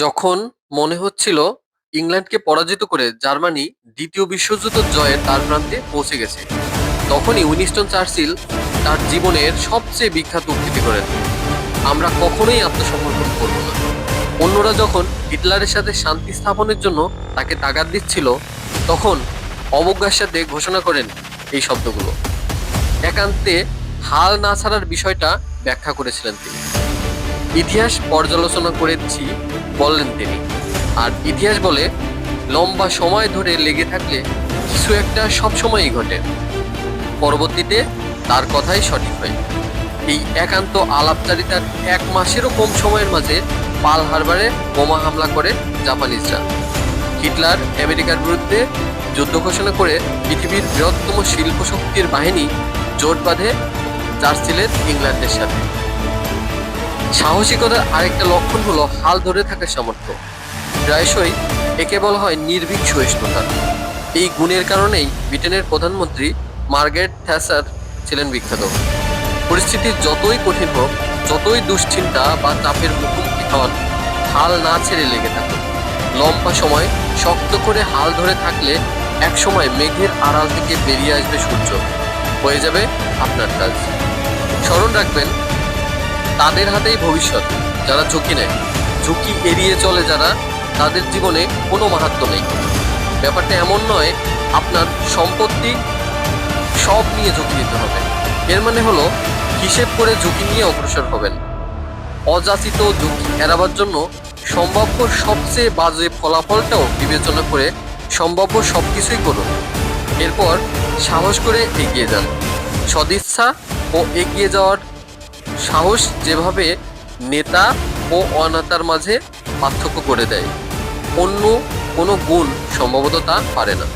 যখন মনে হচ্ছিল ইংল্যান্ডকে পরাজিত করে জার্মানি দ্বিতীয় বিশ্বযুদ্ধ জয়ের দ্বারপ্রান্তে পৌঁছে গেছে, তখনই উইনিস্টন চার্চিল তার জীবনের সবচেয়ে বিখ্যাত উক্তিটি করেন, আমরা কখনোই আত্মসমর্পণ করব না। অন্যরা যখন হিটলারের সাথে শান্তি স্থাপনের জন্য তাকে তাগাদ দিচ্ছিল, তখন অবজ্ঞার সাথে ঘোষণা করেন এই শব্দগুলো। একান্তে হাল না ছাড়ার বিষয়টা ব্যাখ্যা করেছিলেন তিনি। ইতিহাস পর্যালোচনা করেছি, বললেন তিনি। আর ইতিহাস বলে, লম্বা সময় ধরে লেগে থাকলে কিছু একটা সব সময়ই ঘটে। পরবর্তীতে তার কথাই সঠিক হয়। এই একান্ত আলাপচারিতার এক মাসেরও কম সময়ের মাঝে পাল হারবারে বোমা হামলা করে জাপানিজরা। হিটলার আমেরিকার বিরুদ্ধে যুদ্ধ ঘোষণা করে পৃথিবীর বৃহত্তম শিল্প শক্তির বাহিনী জোট বাঁধে চার্চিলের ইংল্যান্ডের সাথে। সাহসিকতার আরেকটা লক্ষণ হলো হাল ধরে থাকার সামর্থ্য। প্রায়শই একে বলা হয় নির্ভীক সহিষ্ণুতা। এই গুণের কারণেই ব্রিটেনের প্রধানমন্ত্রী মার্গারেট থ্যাসার ছিলেন বিখ্যাত। পরিস্থিতি যতই কঠিন হোক, যতই দুশ্চিন্তা বা চাপের মুখোমুখি হন হাল না ছেড়ে লেগে থাকুন লম্বা সময় শক্ত করে হাল ধরে থাকলে এক সময় মেঘের আড়াল থেকে বেরিয়ে আসবে সূর্য। হয়ে যাবে আপনার কাজ। স্মরণ রাখবেন তাদের হাতেই ভবিষ্যৎ, যারা ঝুঁকি নেয়। ঝুঁকি এড়িয়ে চলে যারা, তাদের জীবনে কোনো মাহাত্ম নেই। ব্যাপারটা এমন নয়, আপনার সম্পত্তি সব নিয়ে ঝুঁকি নিতে হবে। এর মানে হলো, হিসেব করে ঝুঁকি নিয়ে অগ্রসর হবেন। অযাচিত ঝুঁকি এড়াবার জন্য সম্ভাব্য সবচেয়ে বাজে ফলাফলটাও বিবেচনা করে সম্ভাব্য সব কিছুই করুন। এরপর সাহস করে এগিয়ে যান। সদিচ্ছা ও এগিয়ে যাওয়ার সাহস যেভাবে নেতা ও অনাতার মাঝে পার্থক্য করে দেয়, অন্য কোনো গুণ সম্ভবত তা পারে না।